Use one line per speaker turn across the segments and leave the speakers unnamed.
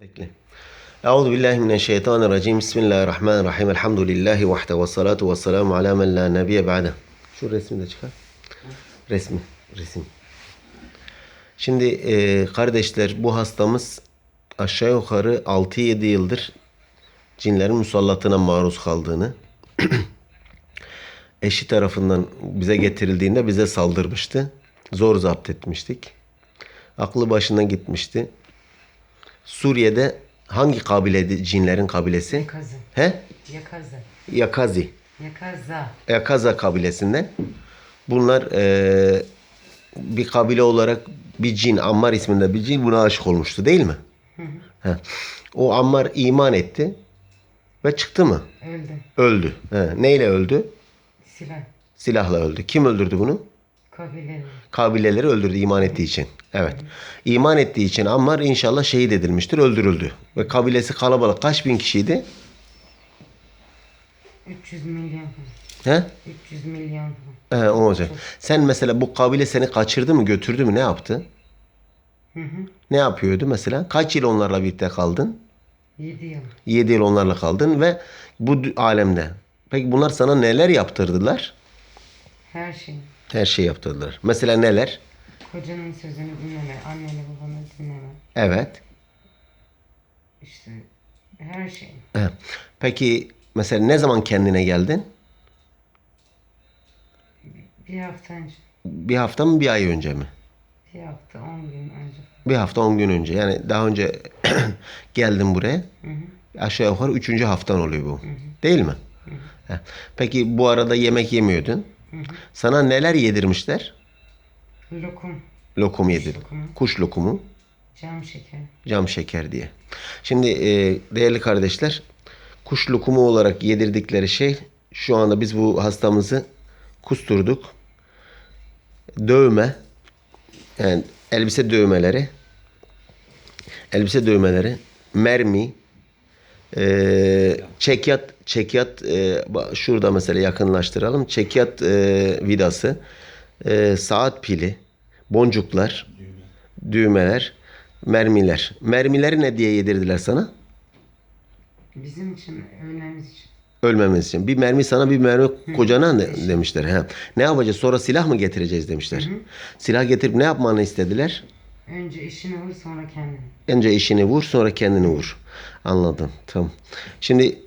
Bekle. Euzu billahi mineşşeytanirracim. Bismillahirrahmanirrahim. Elhamdülillahi vahde ve salatu ve selamu ala men la nebiye ba'de. Şu resmi de çıkar. Resmi, resim. Şimdi e, kardeşler bu hastamız aşağı yukarı 6-7 yıldır cinlerin musallatına maruz kaldığını eşi tarafından bize getirildiğinde bize saldırmıştı. Zor zapt etmiştik. Aklı başından gitmişti. Suriye'de hangi kabileydi cinlerin kabilesi?
Yakazı.
He?
Yakaza.
Yakazi.
Yakaza.
Yakaza kabilesinden. Bunlar eee, bir kabile olarak bir cin, Ammar isminde bir cin buna aşık olmuştu değil mi? He. O Ammar iman etti ve çıktı mı?
Öldü.
Öldü. He. Neyle öldü?
Silah.
Silahla öldü. Kim öldürdü bunu?
Kabileleri.
Kabileleri öldürdü iman ettiği için. Evet. İman ettiği için Ammar inşallah şehit edilmiştir, öldürüldü. Ve kabilesi kalabalık. Kaç bin kişiydi?
300 milyon.
He?
300 milyon.
He, o olacak. Sen mesela bu kabile seni kaçırdı mı, götürdü mü, ne yaptı?
Hı hı.
Ne yapıyordu mesela? Kaç yıl onlarla birlikte kaldın?
7 yıl.
7 yıl onlarla kaldın ve bu alemde. Peki bunlar sana neler yaptırdılar?
Her şey.
Her şey yaptırdılar. Mesela neler?
Kocanın sözünü dinleme. Anneni babanı dinleme.
Evet.
İşte her şey.
Peki mesela ne zaman kendine geldin?
Bir hafta önce.
Bir hafta mı bir ay önce mi?
Bir hafta 10 gün önce.
Bir hafta 10 gün önce. Yani daha önce geldim buraya. Aşağı yukarı üçüncü haftan oluyor bu. Değil mi? Heh. Peki bu arada yemek yemiyordun. Sana neler yedirmişler?
Lokum.
Lokum yedir.
lokumu.
Kuş lokumu,
Cam şeker.
cam şeker diye. Şimdi e, değerli kardeşler, kuş lokumu olarak yedirdikleri şey şu anda biz bu hastamızı kusturduk. Dövme, yani elbise dövmeleri, elbise dövmeleri, mermi, e, çekyat, çekyat e, şurada mesela yakınlaştıralım. Çekyat e, vidası, e, saat pili, boncuklar, düğmeler, mermiler. Mermileri ne diye yedirdiler sana?
Bizim için, ölmemiz için.
Ölmemesi için. Bir mermi sana bir mermi kocana ne, demişler. He. Ne yapacağız? Sonra silah mı getireceğiz demişler. Silah getirip ne yapmanı istediler?
Önce işini vur sonra kendini.
Önce işini vur sonra kendini vur. Anladım. Tamam. Şimdi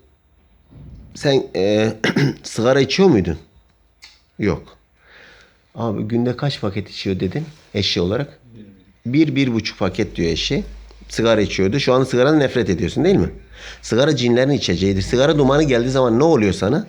sen e, sigara içiyor muydun? Yok. Abi günde kaç paket içiyor dedin eşi olarak? Bir, bir buçuk paket diyor eşi. Sigara içiyordu. Şu an sigaradan nefret ediyorsun değil mi? Sigara cinlerin içeceğidir. Sigara dumanı geldiği zaman ne oluyor sana?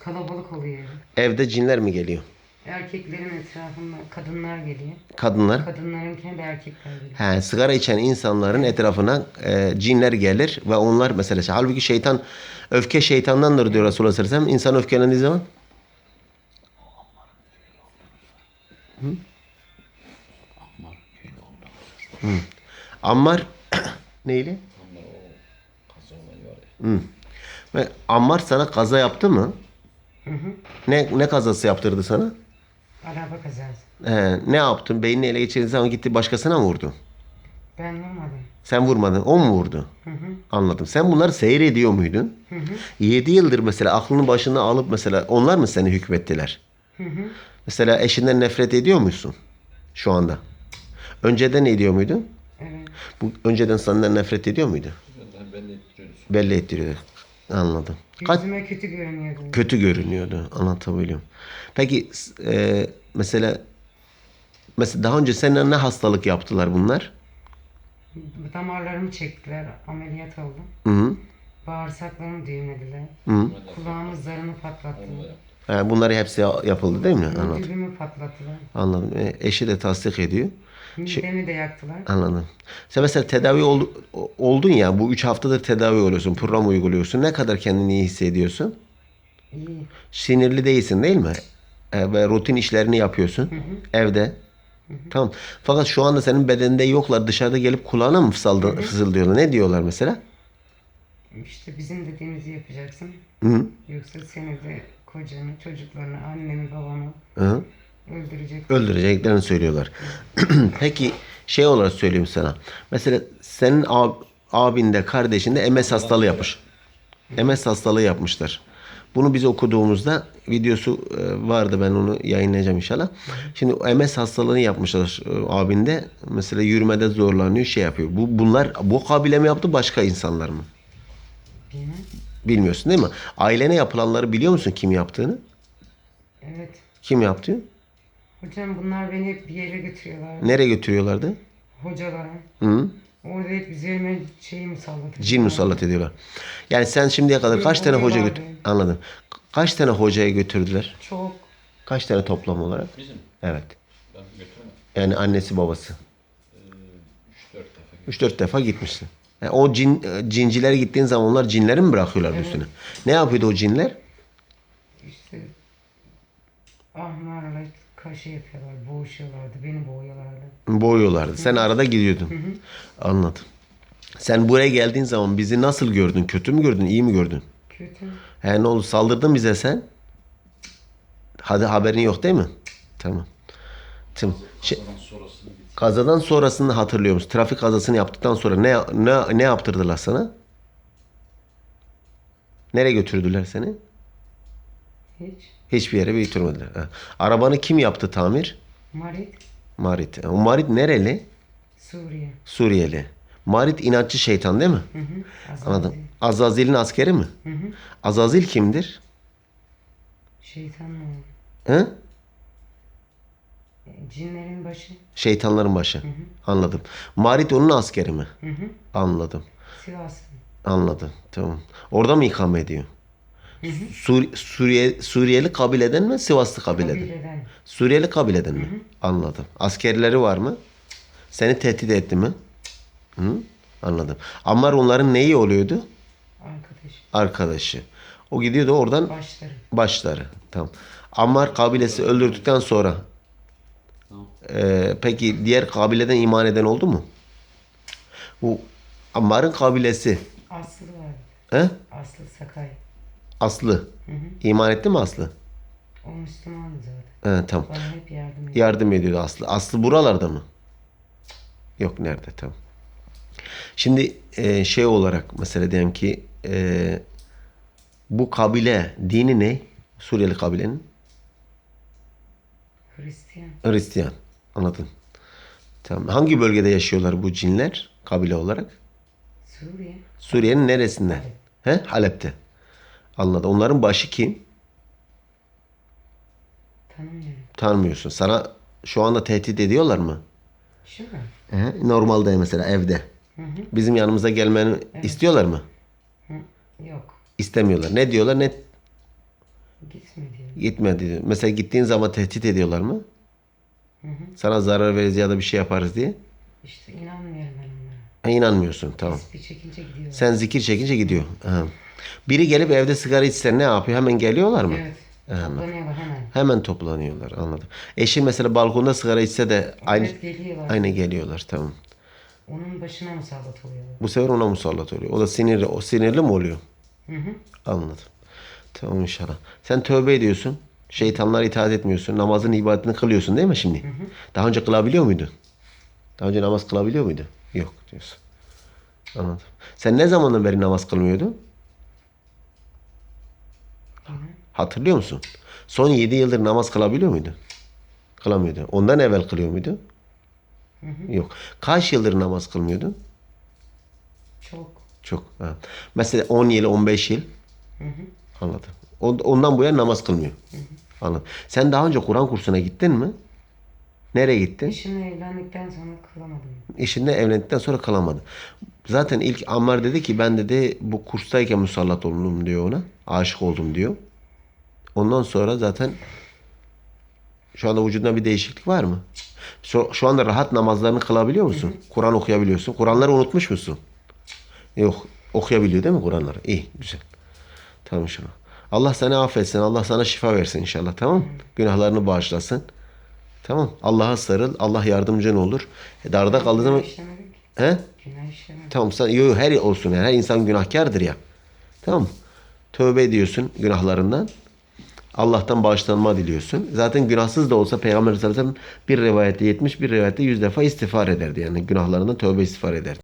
Kalabalık oluyor.
Evde cinler mi geliyor?
Erkeklerin etrafında kadınlar geliyor.
Kadınlar.
Kadınların kendi erkekler geliyor.
He, sigara içen insanların etrafına e, cinler gelir ve onlar mesela şey- halbuki şeytan öfke şeytandandır diyor Resulullah sallallahu aleyhi ve sellem. İnsan öfkelendiği zaman Hı? Hı. Ammar neyle? Hı. Ve Ammar sana kaza yaptı mı? Ne ne kazası yaptırdı sana? He, ne yaptın? Beynini ele geçirdiğin zaman gitti başkasına mı vurdu?
Ben vurmadım.
Sen vurmadın. O mu vurdu? Anladım. Sen bunları seyrediyor muydun? 7 yıldır mesela aklını başına alıp mesela onlar mı seni hükmettiler? Mesela eşinden nefret ediyor musun? Şu anda. Önceden ediyor muydun?
Evet.
Bu önceden senden nefret ediyor muydu? Belli ettiriyordu. Anladım. Kaç
Yüzüme kötü görünüyordu.
kötü görünüyordu. Anlatabiliyorum. Peki e, mesela mesela daha önce seninle ne hastalık yaptılar bunlar?
Damarlarımı çektiler. Ameliyat oldum.
Hı hı.
Bağırsaklarımı düğümlediler.
hı.
Kulağımın zarını patlattılar.
Ha, bunları hepsi yapıldı değil mi? Anladım.
Dübümü patlattılar.
Anladım. E, eşi de tasdik ediyor.
Midemi de yaktılar.
Anladım. Sen mesela tedavi oldu, o- oldun ya bu üç haftadır tedavi oluyorsun. Program uyguluyorsun. Ne kadar kendini iyi hissediyorsun?
İyi.
Sinirli değilsin değil mi? E, ve rutin işlerini yapıyorsun. Evde. Tamam. Fakat şu anda senin bedeninde yoklar. Dışarıda gelip kulağına mı fısıldı, fısıldıyorlar? Ne diyorlar mesela?
İşte bizim dediğimizi yapacaksın.
Hı.
Yoksa seni de kocanı, çocuklarını, annemi, babamı
Hı.
Öldürecek.
öldüreceklerini söylüyorlar. Peki şey olarak söyleyeyim sana. Mesela senin ab, abinde kardeşinde MS hastalığı yapmış. MS hastalığı yapmışlar. Bunu biz okuduğumuzda videosu e, vardı ben onu yayınlayacağım inşallah. Şimdi MS hastalığını yapmışlar e, abinde. Mesela yürümede zorlanıyor şey yapıyor. Bu bunlar bu kabile mi yaptı başka insanlar mı?
Bilmem.
Bilmiyorsun değil mi? Ailene yapılanları biliyor musun kim yaptığını?
Evet.
Kim yaptı?
Hocam bunlar beni hep bir yere götürüyorlar.
Nereye götürüyorlardı?
Hocalara.
Hı?
Orada hep üzerime şey musallat.
Cin musallat ediyorlar. Yani sen şimdiye kadar kaç tane hoca götür anladım. Kaç tane hocaya götürdüler?
Çok.
Kaç tane toplam olarak?
Bizim
Evet.
ben götüremem.
Yani annesi babası.
3-4 defa
3-4 defa gitmişsin. Yani o cin cinciler gittiğin zaman onlar cinleri mi bırakıyorlar üstüne? Ne yapıyordu o cinler?
İşte ahmarla kaşı yapıyorlar. Boğuşuyorlardı. Beni boğuyorlardı.
Boğuyorlardı. Sen arada gidiyordun. Anladım. Sen buraya geldiğin zaman bizi nasıl gördün? Kötü mü gördün? iyi mi gördün?
Kötü.
He ne oldu? Saldırdın bize sen. Hadi haberin yok değil mi? Tamam. Tamam. Şey, Kazadan sonrasını hatırlıyor musun? Trafik kazasını yaptıktan sonra ne ne ne yaptırdılar sana? Nereye götürdüler seni?
Hiç.
Hiçbir yere götürmediler. Ha. Arabanı kim yaptı tamir?
Marit.
Marit. O Marit nereli?
Suriye.
Suriyeli. Marit inatçı şeytan değil mi?
Hı hı. Azazil.
Anladım. Azazil'in askeri mi?
Hı hı.
Azazil kimdir?
Şeytan mı?
Hı?
E, Cinlerin başı.
Şeytanların başı. Anladım. Marit onun askeri mi?
Hı hı.
Anladım.
Sivaslı.
Anladım. Tamam. Orada mı ikame ediyor? Sur- Suriye Suriyeli kabileden mi? Sivaslı kabileden.
Kabileden.
Suriyeli kabileden mi? Anladım. Askerleri var mı? Seni tehdit etti mi? Hı? Anladım. Ammar onların neyi oluyordu?
Arkadaş.
Arkadaşı. O gidiyordu oradan
Başları.
başları. Tamam. Ammar kabilesi öldürdükten sonra Ee, peki diğer kabileden iman eden oldu mu? Bu Ammar'ın kabilesi
Aslı vardı.
he?
Aslı Sakay.
Aslı.
Hı hı.
İman etti mi Aslı?
O Müslümandı zaten.
He, tamam.
Bana hep yardım ediyor.
Yardım ediyordu Aslı. Aslı buralarda mı? Yok nerede tamam. Şimdi e, şey olarak mesela diyelim ki e, bu kabile dini ne? Suriyeli kabilenin
Hristiyan.
Hristiyan. Anladım. Tamam. Hangi bölgede yaşıyorlar bu cinler kabile olarak?
Suriye.
Suriye'nin neresinde? He? Halep'te. Anladım. Onların başı kim?
Tanımıyorum.
Tanımıyorsun. Sana şu anda tehdit ediyorlar mı?
Şu?
He? Normalde mesela evde.
Hı hı.
Bizim yanımıza gelmeni istiyorlar mı?
Hı. Yok.
İstemiyorlar. Ne diyorlar? Ne
Gitme diyor.
gitme diyor. Mesela gittiğin zaman tehdit ediyorlar mı? Sana zarar veririz ya da bir şey yaparız diye.
İşte inanmıyorum ben onlara.
Ha, inanmıyorsun. Tamam.
Bir çekince gidiyorlar.
Sen zikir çekince gidiyor. Ha. Biri gelip evde sigara içse ne yapıyor? Hemen geliyorlar mı?
Evet. Toplanıyorlar hemen.
Hemen toplanıyorlar. Anladım. Eşi mesela balkonda sigara içse de aynı
Evet geliyorlar.
aynı geliyorlar. Tamam.
Onun başına musallat oluyorlar.
Bu sefer ona musallat oluyor. O da sinirli. O sinirli mi oluyor?
Hı hı.
Anladım. Tamam inşallah. Sen tövbe ediyorsun. Şeytanlara itaat etmiyorsun. Namazın ibadetini kılıyorsun değil mi şimdi? Daha önce kılabiliyor muydun? Daha önce namaz kılabiliyor muydu? Yok diyorsun. Anladım. Sen ne zamandan beri namaz kılmıyordun? Hatırlıyor musun? Son 7 yıldır namaz kılabiliyor muydun? Kılamıyordun. Ondan evvel kılıyor muydun? Yok. Kaç yıldır namaz kılmıyordun?
Çok.
Çok. Ha. Mesela 10 yıl, 15 yıl.
Hı hı.
Anladım. On- Ondan bu yana namaz kılmıyor. Anladım. Sen daha önce Kur'an kursuna gittin mi? Nereye gittin?
Eşimle evlendikten sonra kılamadım.
Eşinle evlendikten sonra kalamadın. Zaten ilk Ammar dedi ki ben dedi bu kurstayken musallat oldum diyor ona. Aşık oldum diyor. Ondan sonra zaten şu anda vücudunda bir değişiklik var mı? Şu, şu anda rahat namazlarını kılabiliyor musun? Kur'an okuyabiliyorsun. Kur'anları unutmuş musun? Yok. Okuyabiliyor değil mi Kur'anları? İyi. Güzel. Tamam şunu. Allah seni affetsin. Allah sana şifa versin inşallah. Tamam? Günahlarını bağışlasın. Tamam. Allah'a sarıl. Allah yardımcın olur. E, darda kaldığı zaman... He? Tamam sen yo, her olsun yani her insan günahkardır ya. Tamam. Tövbe ediyorsun günahlarından. Allah'tan bağışlanma diliyorsun. Zaten günahsız da olsa Peygamber sallallahu aleyhi ve sellem bir rivayette 70 bir rivayette 100 defa istiğfar ederdi. Yani günahlarından tövbe istiğfar ederdi.